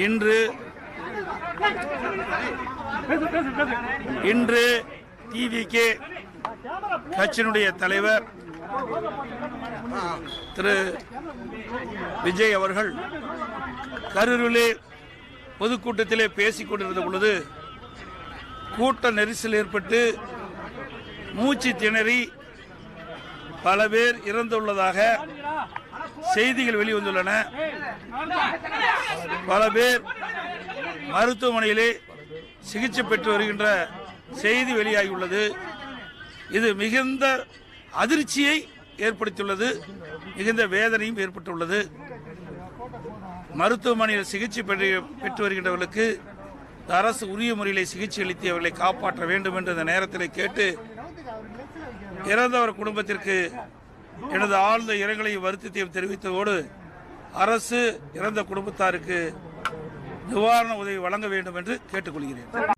இன்று இன்று டிவிகே கட்சியினுடைய தலைவர் திரு விஜய் அவர்கள் கரூரிலே பொதுக்கூட்டத்திலே பேசிக் கொண்டிருந்த பொழுது கூட்ட நெரிசல் ஏற்பட்டு மூச்சு திணறி பல பேர் இறந்துள்ளதாக செய்திகள் வெளிவந்துள்ளன. பல பேர் மருத்துவமனையிலே சிகிச்சை பெற்று வருகின்ற செய்தி வெளியாகியுள்ளது. இது மிகுந்த அதிர்ச்சியை ஏற்படுத்தியுள்ளது மிகுந்த வேதனையும் ஏற்பட்டுள்ளது. மருத்துவமனையில் சிகிச்சை பெற்று பெற்று வருகின்றவர்களுக்கு அரசு உரிய முறையில் சிகிச்சை அளித்து அவர்களை காப்பாற்ற வேண்டும் என்று இந்த நேரத்தில் கேட்டு இறந்தவர் குடும்பத்திற்கு எனது ஆழ்ந்த இரங்கலையும் வருத்தத்தையும் தெரிவித்ததோடு அரசு இறந்த குடும்பத்தாருக்கு நிவாரண உதவி வழங்க வேண்டும் என்று கேட்டுக்கொள்கிறேன்.